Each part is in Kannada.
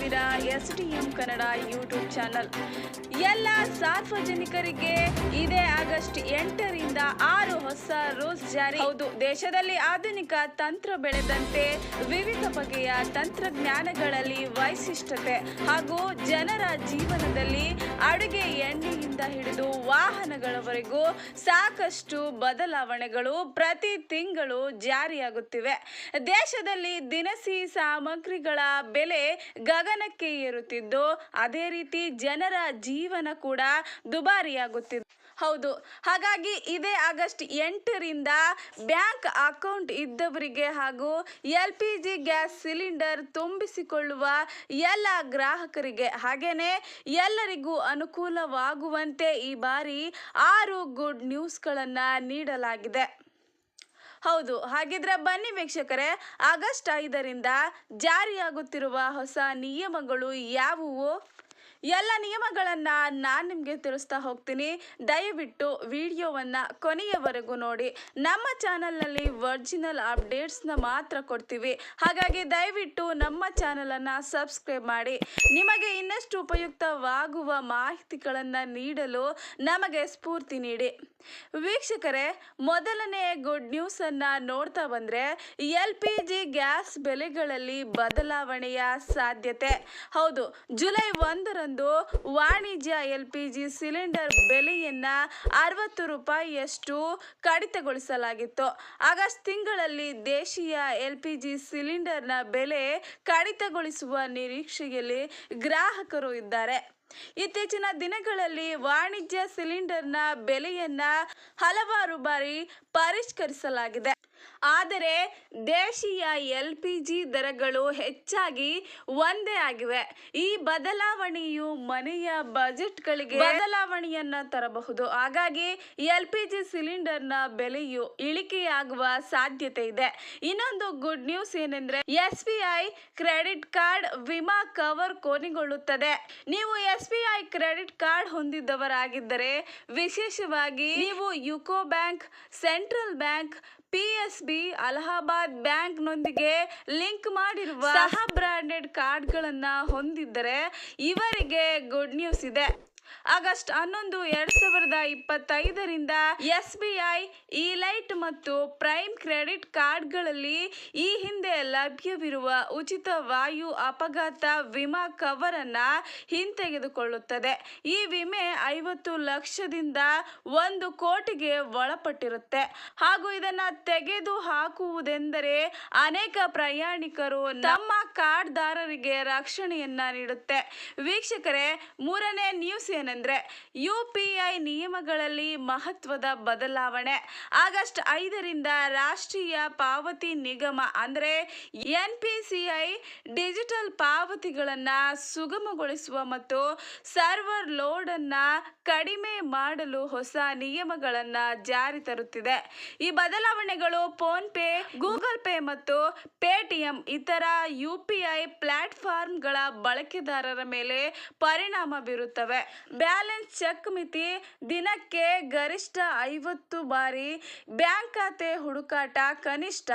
ಇದ್ದೀರಾ S D M Kannada YouTube channel. ಎಲ್ಲ ಸಾರ್ವಜನಿಕರಿಗೆ ಇದೇ ಆಗಸ್ಟ್ ಎಂಟರಿಂದ ಆರು ಹೊಸ ರೂಲ್ಸ್ ಜಾರಿ. ಹೌದು, ದೇಶದಲ್ಲಿ ಆಧುನಿಕ ತಂತ್ರ ಬೆಳೆದಂತೆ ವಿವಿಧ ಬಗೆಯ ತಂತ್ರಜ್ಞಾನಗಳಲ್ಲಿ ವೈಶಿಷ್ಟ್ಯತೆ ಹಾಗೂ ಜನರ ಜೀವನದಲ್ಲಿ ಅಡುಗೆ ಎಣ್ಣೆಯಿಂದ ಹಿಡಿದು ವಾಹನಗಳವರೆಗೂ ಸಾಕಷ್ಟು ಬದಲಾವಣೆಗಳು ಪ್ರತಿ ತಿಂಗಳು ಜಾರಿಯಾಗುತ್ತಿವೆ. ದೇಶದಲ್ಲಿ ದಿನಸಿ ಸಾಮಗ್ರಿಗಳ ಬೆಲೆ ಗಗನಕ್ಕೆ ಏರುತ್ತಿದ್ದು, ಅದೇ ರೀತಿ ಜನರ ಜೀವನ ಕೂಡ ದುಬಾರಿಯಾಗುತ್ತಿದೆ ಹೌದು, ಹಾಗಾಗಿ ಇದೇ ಆಗಸ್ಟ್ ಎಂಟರಿಂದ ಬ್ಯಾಂಕ್ ಅಕೌಂಟ್ ಇದ್ದವರಿಗೆ ಹಾಗೂ L P G gas cylinder ತುಂಬಿಸಿಕೊಳ್ಳುವ ಎಲ್ಲ ಗ್ರಾಹಕರಿಗೆ, ಹಾಗೇನೆ ಎಲ್ಲರಿಗೂ ಅನುಕೂಲವಾಗುವಂತೆ ಈ ಬಾರಿ ಆರು ಗುಡ್ ನ್ಯೂಸ್ಗಳನ್ನು ನೀಡಲಾಗಿದೆ. ಹೌದು, ಹಾಗಿದ್ರೆ ಬನ್ನಿ ವೀಕ್ಷಕರೇ. ಆಗಸ್ಟ್ ಐದರಿಂದ ಜಾರಿಯಾಗುತ್ತಿರುವ ಹೊಸ ನಿಯಮಗಳು ಯಾವುವು? ಎಲ್ಲ ನಿಯಮಗಳನ್ನು ನಾನು ನಿಮಗೆ ತಿಳಿಸ್ತಾ ಹೋಗ್ತೀನಿ. ದಯವಿಟ್ಟು ವಿಡಿಯೋವನ್ನು ಕೊನೆಯವರೆಗೂ ನೋಡಿ. ನಮ್ಮ ಚಾನಲ್ನಲ್ಲಿ ಒರಿಜಿನಲ್ ಅಪ್ಡೇಟ್ಸ್ನ ಮಾತ್ರ ಕೊಡ್ತೀವಿ. ಹಾಗಾಗಿ ದಯವಿಟ್ಟು ನಮ್ಮ ಚಾನಲನ್ನು ಸಬ್ಸ್ಕ್ರೈಬ್ ಮಾಡಿ. ನಿಮಗೆ ಇನ್ನಷ್ಟು ಉಪಯುಕ್ತವಾಗುವ ಮಾಹಿತಿಗಳನ್ನು ನೀಡಲು ನಮಗೆ ಸ್ಫೂರ್ತಿ ನೀಡಿ. ವೀಕ್ಷಕರೇ, ಮೊದಲನೇ ಗುಡ್ ನ್ಯೂಸನ್ನು ನೋಡ್ತಾ ಬಂದ್ರೆ, ಎಲ್ ಪಿ ಜಿ ಗ್ಯಾಸ್ ಬೆಲೆಗಳಲ್ಲಿ ಬದಲಾವಣೆಯ ಸಾಧ್ಯತೆ. ಹೌದು, ಜುಲೈ ಒಂದರಂದು ವಾಣಿಜ್ಯ ಎಲ್ ಪಿ ಜಿ ಸಿಲಿಂಡರ್ ಬೆಲೆಯನ್ನ ಅರವತ್ತು ರೂಪಾಯಿಯಷ್ಟು ಕಡಿತಗೊಳಿಸಲಾಗಿತ್ತು. ಆಗಸ್ಟ್ ತಿಂಗಳಲ್ಲಿ ದೇಶೀಯ ಎಲ್ ಪಿ ಜಿ ಸಿಲಿಂಡರ್ನ ಬೆಲೆ ಕಡಿತಗೊಳಿಸುವ ನಿರೀಕ್ಷೆಯಲ್ಲಿ ಗ್ರಾಹಕರು ಇದ್ದಾರೆ. ಇತ್ತೀಚಿನ ದಿನಗಳಲ್ಲಿ ವಾಣಿಜ್ಯ ಸಿಲಿಂಡರ್ನ ಬೆಲೆಯನ್ನ ಹಲವಾರು ಬಾರಿ ಪರಿಷ್ಕರಿಸಲಾಗಿದೆ. ಆದರೆ ದೇಶೀಯ ಎಲ್ ಪಿ ಜಿ ದರಗಳು ಹೆಚ್ಚಾಗಿ ಒಂದೇ ಆಗಿವೆ. ಈ ಬದಲಾವಣೆಯು ಮನೆಯ ಬಜೆಟ್ಗಳಿಗೆ ಬದಲಾವಣೆಯನ್ನ ತರಬಹುದು. ಹಾಗಾಗಿ ಎಲ್ ಪಿ ಜಿ ಸಿಲಿಂಡರ್ನ ಬೆಲೆಯು ಇಳಿಕೆಯಾಗುವ ಸಾಧ್ಯತೆ ಇದೆ. ಇನ್ನೊಂದು ಗುಡ್ ನ್ಯೂಸ್ ಏನೆಂದ್ರೆ S B I credit card ವಿಮಾ ಕವರ್ ಕೊನೆಗೊಳ್ಳುತ್ತದೆ. ನೀವು S B I credit card ಹೊಂದಿದ್ದವರಾಗಿದ್ದರೆ ವಿಶೇಷವಾಗಿ ನೀವು UCO bank, central bank P S B Allahabad ಬ್ಯಾಂಕ್ನೊಂದಿಗೆ link ಮಾಡಿರುವ ಸಹ ಬ್ರಾಂಡೆಡ್ ಕಾರ್ಡ್ಗಳನ್ನು ಹೊಂದಿದ್ದರೆ ಇವರಿಗೆ ಗುಡ್ ನ್ಯೂಸ್ ಇದೆ. ಆಗಸ್ಟ್ ಹನ್ನೊಂದು, ಎರಡ್ ಸಾವಿರದ ಇಪ್ಪತ್ತೈದರಿಂದ ಎಸ್ ಬಿ ಐ ಲೈಟ್ ಮತ್ತು ಪ್ರೈಮ್ ಕ್ರೆಡಿಟ್ ಕಾರ್ಡ್ಗಳಲ್ಲಿ ಈ ಹಿಂದೆ ಲಭ್ಯವಿರುವ ಉಚಿತ ವಾಯು ಅಪಘಾತ ವಿಮಾ ಕವರ್ ಅನ್ನ ಹಿಂತೆಗೆದುಕೊಳ್ಳುತ್ತದೆ. ಈ ವಿಮೆ ಐವತ್ತು ಲಕ್ಷದಿಂದ ಒಂದು ಕೋಟಿಗೆ ಒಳಪಟ್ಟಿರುತ್ತೆ. ಹಾಗೂ ಇದನ್ನ ತೆಗೆದು ಹಾಕುವುದೆಂದರೆ ಅನೇಕ ಪ್ರಯಾಣಿಕರು ತಮ್ಮ ಕಾರ್ಡ್ದಾರರಿಗೆ ರಕ್ಷಣೆಯನ್ನ ನೀಡುತ್ತೆ. ವೀಕ್ಷಕರೇ, ಮೂರನೇ ನ್ಯೂಸ್ ಏನಂದ್ರೆ ಯು ಪಿ ಐ ನಿಯಮಗಳಲ್ಲಿ ಮಹತ್ವದ ಬದಲಾವಣೆ. ಆಗಸ್ಟ್ ಐದರಿಂದ ರಾಷ್ಟ್ರೀಯ ಪಾವತಿ ನಿಗಮ ಅಂದರೆ N P C I digital ಪಾವತಿಗಳನ್ನು ಸುಗಮಗೊಳಿಸುವ ಮತ್ತು ಸರ್ವರ್ ಲೋಡನ್ನು ಕಡಿಮೆ ಮಾಡಲು ಹೊಸ ನಿಯಮಗಳನ್ನು ಜಾರಿ ತರುತ್ತಿದೆ. ಈ ಬದಲಾವಣೆಗಳು ಫೋನ್ ಪೇ, ಗೂಗಲ್ ಪೇ ಮತ್ತು ಪೇಟಿಎಂ ಇತರ ಯು ಪಿ ಐ ಪ್ಲಾಟ್ಫಾರ್ಮ್ಗಳ ಬಳಕೆದಾರರ ಮೇಲೆ ಪರಿಣಾಮ ಬೀರುತ್ತವೆ. ಬ್ಯಾಲೆನ್ಸ್ ಚೆಕ್ ಮಿತಿ ದಿನಕ್ಕೆ ಗರಿಷ್ಠ ಐವತ್ತು ಬಾರಿ. ಬ್ಯಾಂಕ್ ಖಾತೆ ಹುಡುಕಾಟ ಕನಿಷ್ಠ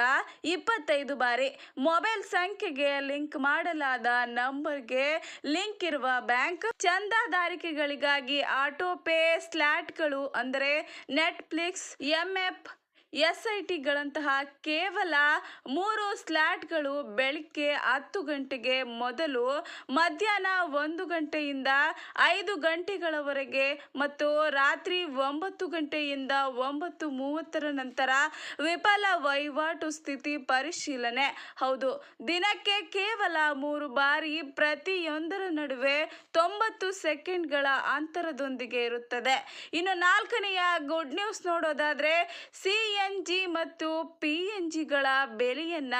ಇಪ್ಪತ್ತೈದು ಬಾರಿ. ಮೊಬೈಲ್ ಸಂಖ್ಯೆಗೆ ಲಿಂಕ್ ಮಾಡಲಾದ ನಂಬರ್ಗೆ ಲಿಂಕ್ ಇರುವ ಬ್ಯಾಂಕ್ ಚಂದಾದಾರಿಕೆಗಳಿಗಾಗಿ ಆಟೋ ಪೇ ಸ್ಲಾಟ್ಗಳು ಅಂದರೆ ನೆಟ್ಫ್ಲಿಕ್ಸ್, ಎಂಎಫ್ ಎಸ್ ಐ ಟಿಗಳಂತಹ ಕೇವಲ ಮೂರು ಸ್ಲಾಟ್ಗಳು ಬೆಳಗ್ಗೆ ಹತ್ತು ಗಂಟೆಗೆ ಮೊದಲು ಮಧ್ಯಾಹ್ನ ಒಂದು ಗಂಟೆಯಿಂದ ಐದು ಗಂಟೆಗಳವರೆಗೆ ಮತ್ತು ರಾತ್ರಿ ಒಂಬತ್ತು ಗಂಟೆಯಿಂದ ಒಂಬತ್ತು ಮೂವತ್ತರ ನಂತರ ವಿಫಲ ವಹಿವಾಟು ಸ್ಥಿತಿ ಪರಿಶೀಲನೆ. ಹೌದು, ದಿನಕ್ಕೆ ಕೇವಲ ಮೂರು ಬಾರಿ ಪ್ರತಿಯೊಂದರ ನಡುವೆ ತೊಂಬತ್ತು ಸೆಕೆಂಡ್ಗಳ ಅಂತರದೊಂದಿಗೆ ಇರುತ್ತದೆ. ಇನ್ನು ನಾಲ್ಕನೆಯ ಗುಡ್ ನ್ಯೂಸ್ ನೋಡೋದಾದ್ರೆ ಸಿ ಎನ್ ಜಿ ಮತ್ತು ಪಿ ಎನ್ ಜಿಗಳ ಬೆಲೆಯನ್ನ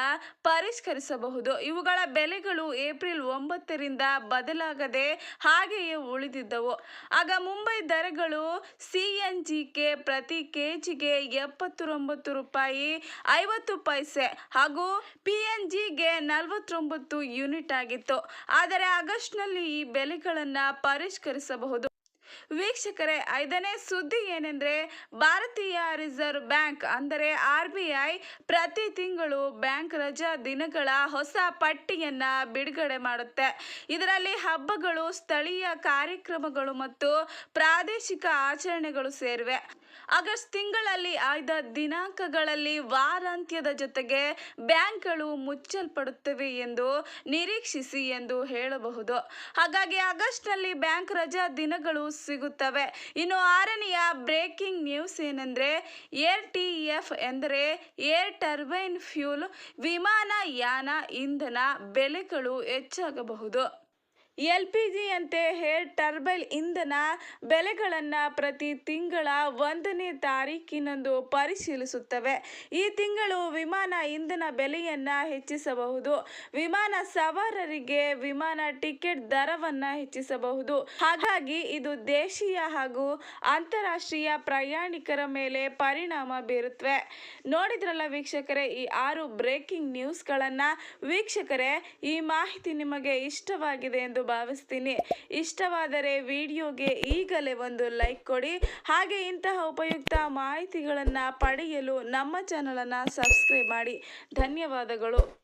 ಪರಿಷ್ಕರಿಸಬಹುದು. ಇವುಗಳ ಬೆಲೆಗಳು ಏಪ್ರಿಲ್ ಒಂಬತ್ತರಿಂದ ಬದಲಾಗದೆ ಹಾಗೆಯೇ ಉಳಿದಿದ್ದವು. ಆಗ ಮುಂಬೈ ದರಗಳು ಸಿ ಎನ್ ಜಿಗೆ ಪ್ರತಿ ಕೆಜಿಗೆ ಎಪ್ಪತ್ತೊಂಬತ್ತು ರೂಪಾಯಿ ಐವತ್ತು ಪೈಸೆ ಹಾಗೂ ಪಿ ಎನ್ ಜಿಗೆ ನಲವತ್ತೊಂಬತ್ತು ಯೂನಿಟ್ ಆಗಿತ್ತು. ಆದರೆ ಆಗಸ್ಟ್ನಲ್ಲಿ ಈ ಬೆಲೆಗಳನ್ನು ಪರಿಷ್ಕರಿಸಬಹುದು. ವೀಕ್ಷಕರೇ, ಐದನೇ ಸುದ್ದಿ ಏನೆಂದರೆ, ಭಾರತೀಯ ರಿಸರ್ವ್ ಬ್ಯಾಂಕ್ ಅಂದರೆ ಆರ್ ಬಿ ಐ ಪ್ರತಿ ತಿಂಗಳು ಬ್ಯಾಂಕ್ ರಜಾ ದಿನಗಳ ಹೊಸ ಪಟ್ಟಿಯನ್ನ ಬಿಡುಗಡೆ ಮಾಡುತ್ತೆ. ಇದರಲ್ಲಿ ಹಬ್ಬಗಳು, ಸ್ಥಳೀಯ ಕಾರ್ಯಕ್ರಮಗಳು ಮತ್ತು ಪ್ರಾದೇಶಿಕ ಆಚರಣೆಗಳು ಸೇರಿವೆ. ಆಗಸ್ಟ್ ತಿಂಗಳಲ್ಲಿ ಆಯ್ದ ದಿನಾಂಕಗಳಲ್ಲಿ ವಾರಾಂತ್ಯದ ಜೊತೆಗೆ ಬ್ಯಾಂಕ್ಗಳು ಮುಚ್ಚಲ್ಪಡುತ್ತವೆ ಎಂದು ನಿರೀಕ್ಷಿಸಿ ಎಂದು ಹೇಳಬಹುದು. ಹಾಗಾಗಿ ಆಗಸ್ಟ್ನಲ್ಲಿ ಬ್ಯಾಂಕ್ ರಜಾ ದಿನಗಳು ಸಿಗುತ್ತವೆ. ಇನ್ನು ಆರನೆಯ ಬ್ರೇಕಿಂಗ್ ನ್ಯೂಸ್ ಏನಂದ್ರೆ ಏರ್ ಟಿ ಎಫ್ ಎಂದರೆ ಏರ್ ಟರ್ಬೈನ್ ಫ್ಯೂಲ್ ವಿಮಾನಯಾನ ಇಂಧನ ಬೆಲೆಗಳು ಹೆಚ್ಚಾಗಬಹುದು. ಎಲ್ ಪಿ ಜಿಯಂತೆ ಹೇರ್ ಟರ್ಬೈಲ್ ಇಂಧನ ಬೆಲೆಗಳನ್ನು ಪ್ರತಿ ತಿಂಗಳ ಒಂದನೇ ತಾರೀಕಿನಂದು ಪರಿಶೀಲಿಸುತ್ತವೆ. ಈ ತಿಂಗಳು ವಿಮಾನ ಇಂಧನ ಬೆಲೆಯನ್ನು ಹೆಚ್ಚಿಸಬಹುದು. ವಿಮಾನ ಸವಾರರಿಗೆ ವಿಮಾನ ಟಿಕೆಟ್ ದರವನ್ನು ಹೆಚ್ಚಿಸಬಹುದು. ಹಾಗಾಗಿ ಇದು ದೇಶೀಯ ಹಾಗೂ ಅಂತಾರಾಷ್ಟ್ರೀಯ ಪ್ರಯಾಣಿಕರ ಮೇಲೆ ಪರಿಣಾಮ ಬೀರುತ್ತವೆ ನೋಡಿದ್ರಲ್ಲ ವೀಕ್ಷಕರೇ, ಈ ಆರು ಬ್ರೇಕಿಂಗ್ ನ್ಯೂಸ್ಗಳನ್ನು. ವೀಕ್ಷಕರೇ, ಈ ಮಾಹಿತಿ ನಿಮಗೆ ಇಷ್ಟವಾಗಿದೆ ಎಂದು ಭಾವಿಸ್ತೀನಿ. ಇಷ್ಟವಾದರೆ ವಿಡಿಯೋಗೆ ಈಗಲೇ ಒಂದು ಲೈಕ್ ಕೊಡಿ. ಹಾಗೆ ಇಂತಹ ಉಪಯುಕ್ತ ಮಾಹಿತಿಗಳನ್ನು ಪಡೆಯಲು ನಮ್ಮ ಚಾನಲನ್ನು ಸಬ್ಸ್ಕ್ರೈಬ್ ಮಾಡಿ. ಧನ್ಯವಾದಗಳು.